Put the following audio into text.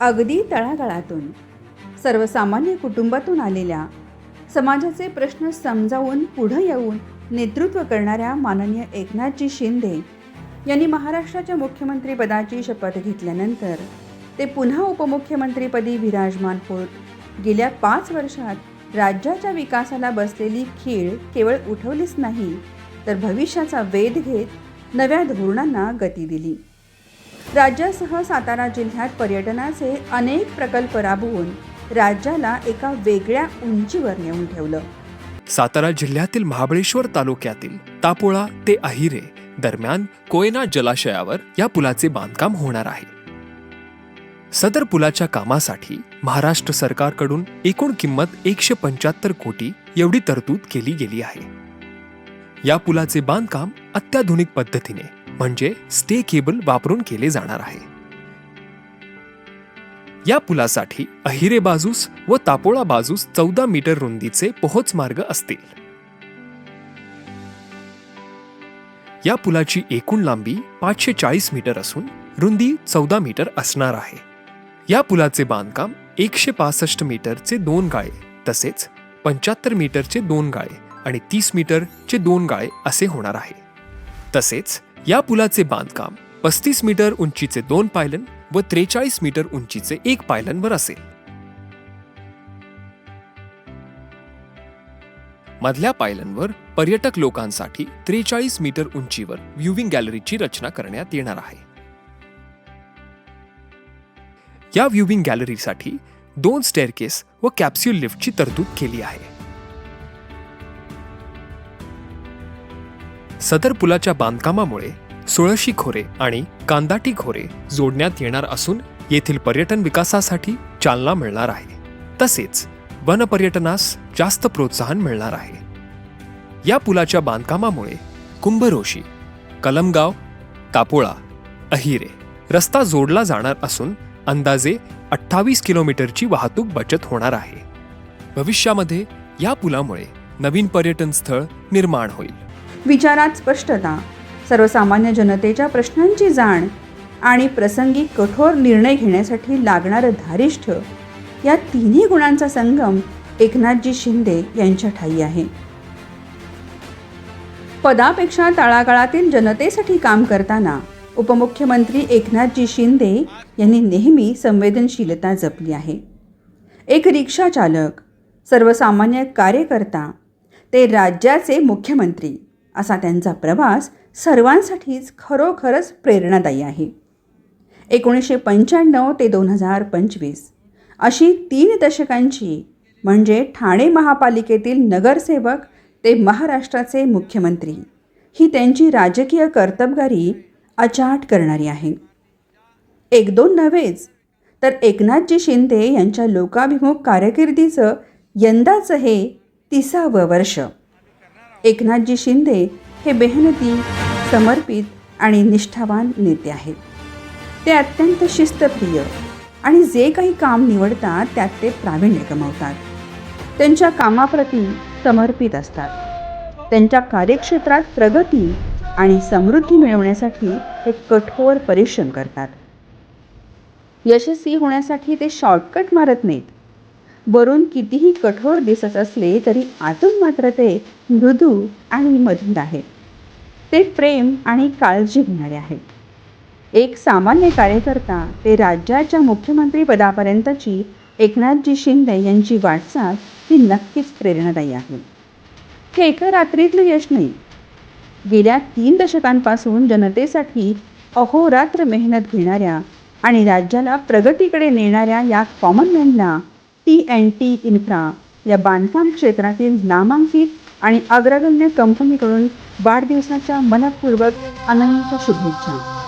अगदी तळागाळातून सर्वसामान्य कुटुंबातून आलेल्या समाजाचे प्रश्न समजावून पुढं येऊन नेतृत्व करणाऱ्या माननीय एकनाथजी शिंदे यांनी महाराष्ट्राच्या मुख्यमंत्रीपदाची शपथ घेतल्यानंतर ते पुन्हा उपमुख्यमंत्रीपदी विराजमान होत गेल्या पाच वर्षात राज्याच्या विकासाला बसलेली खीळ केवळ उठवलीच नाही तर भविष्याचा वेध घेत नव्या धोरणांना गती दिली. राज्यासह सातारा जिल्ह्यात पर्यटनाचे अनेक प्रकल्प राबवून राज्याला एका वेगळ्या उंचीवर नेऊन ठेवलं. सातारा जिल्ह्यातील महाबळेश्वर तालुक्यातील तापोळा ते अहिरे दरम्यान कोयना जलाशयावर या पुलाचे बांधकाम होणार आहे. सदर पुलाच्या कामासाठी महाराष्ट्र सरकारकडून एकूण किंमत एकशे पंच्याहत्तर कोटी एवढी तरतूद केली गेली आहे. या पुलाचे बांधकाम अत्याधुनिक पद्धतीने म्हणजे स्टे केबल वापरून केले जाणार आहे. या पुलासाठी अहिरे बाजूस व तापोळा बाजूस चौदा मीटर रुंदीचे पोहोच मार्ग असतील. या पुलाची एकूण लांबी पाचशे चाळीस मीटर असून रुंदी चौदा मीटर असणार आहे. या पुलाचे बांधकाम एकशे पासष्ट मीटरचे दोन गाळे तसेच पंच्याहत्तर मीटरचे दोन गाळे आणि तीस मीटरचे दोन गाळे असे होणार आहे. तसेच या पुलाचे बांधकाम पस्तीस मीटर उंचीचे दोन पायलन व त्रेचाळीस मीटर उंचीचे एक पायलनवर असेल. मधल्या पायलनवर पर्यटक लोकांसाठी त्रेचाळीस मीटर उंचीवर व्ह्यूविंग गॅलरीची रचना करण्यात येणार आहे. या व्ह्यूविंग गॅलरीसाठी दोन स्टेअरकेस व कॅप्स्यूल लिफ्टची तरतूद केली आहे. सदर पुलाच्या बांधकामामुळे सोळशी खोरे आणि कांदाटी खोरे जोडण्यात येणार असून येथील पर्यटन विकासासाठी चालना मिळणार आहे. तसेच वनपर्यटनास जास्त प्रोत्साहन मिळणार आहे. या पुलाच्या बांधकामामुळे कुंभरोशी कलमगाव तापोळा अहिरे रस्ता जोडला जाणार असून अंदाजे अठ्ठावीस किलोमीटरची वाहतूक बचत होणार आहे. भविष्यामध्ये या पुलामुळे नवीन पर्यटन स्थळ निर्माण होईल. विचारात स्पष्टता सर्वसामान्य जनतेच्या प्रश्नांची जाण आणि प्रसंगी कठोर निर्णय घेण्यासाठी लागणारं धारिष्ठ या तिन्ही गुणांचा संगम एकनाथजी शिंदे यांच्या ठाई आहे. पदापेक्षा तळागाळातील जनतेसाठी काम करताना उपमुख्यमंत्री एकनाथजी शिंदे यांनी नेहमी संवेदनशीलता जपली आहे. एक रिक्षा चालक सर्वसामान्य कार्यकर्ता ते राज्याचे मुख्यमंत्री असा त्यांचा प्रवास सर्वांसाठीच खरोखरच प्रेरणादायी आहे. एकोणीसशे पंच्याण्णव ते दोन हजार पंचवीस अशी तीन दशकांची म्हणजे ठाणे महापालिकेतील नगरसेवक ते महाराष्ट्राचे मुख्यमंत्री ही त्यांची राजकीय कर्तबगारी अचाट करणारी आहे. एक दोन नव्हेच तर एकनाथजी शिंदे यांच्या लोकाभिमुख कारकिर्दीचं यंदाचं हे तिसावं वर्ष. एकनाथजी शिंदे हे मेहनती समर्पित आणि निष्ठावान नेते आहेत. ते अत्यंत शिस्तप्रिय आणि जे काही काम निवडतात त्यात ते प्रावीण्य कमावतात. त्यांच्या कामाप्रती समर्पित असतात. त्यांच्या कार्यक्षेत्रात प्रगती आणि समृद्धी मिळवण्यासाठी ते कठोर परिश्रम करतात. यशस्वी होण्यासाठी ते शॉर्टकट मारत नाहीत. वरून कितीही कठोर दिसत असले तरी आतून मात्र ते मृदू आणि मधुर आहे. ते प्रेम आणि काळजी घेणारे आहे. एक सामान्य कार्यकर्ता ते राज्याच्या मुख्यमंत्री पदापर्यंतची एकनाथजी शिंदे यांची वाटचाल ही नक्कीच प्रेरणादायी आहे. हे एका रात्रीतलं यश नाही. गेल्या तीन दशकांपासून जनतेसाठी अहोरात्र मेहनत घेणाऱ्या आणि राज्याला प्रगतीकडे नेणाऱ्या या कॉमनमॅनला टी अँड टी इन्फ्रा या बांधकाम क्षेत्रातील नामांकित आणि अग्रगण्य कंपनीकडून वाढदिवसाच्या मनपूर्वक अनंत शुभेच्छा.